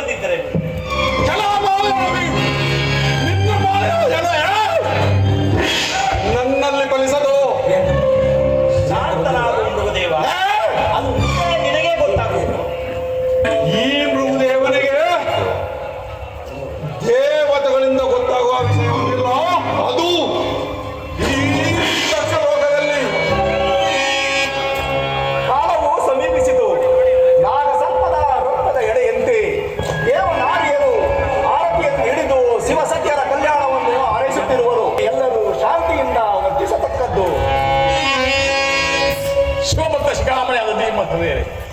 સંબંધિત રહેવું Javier.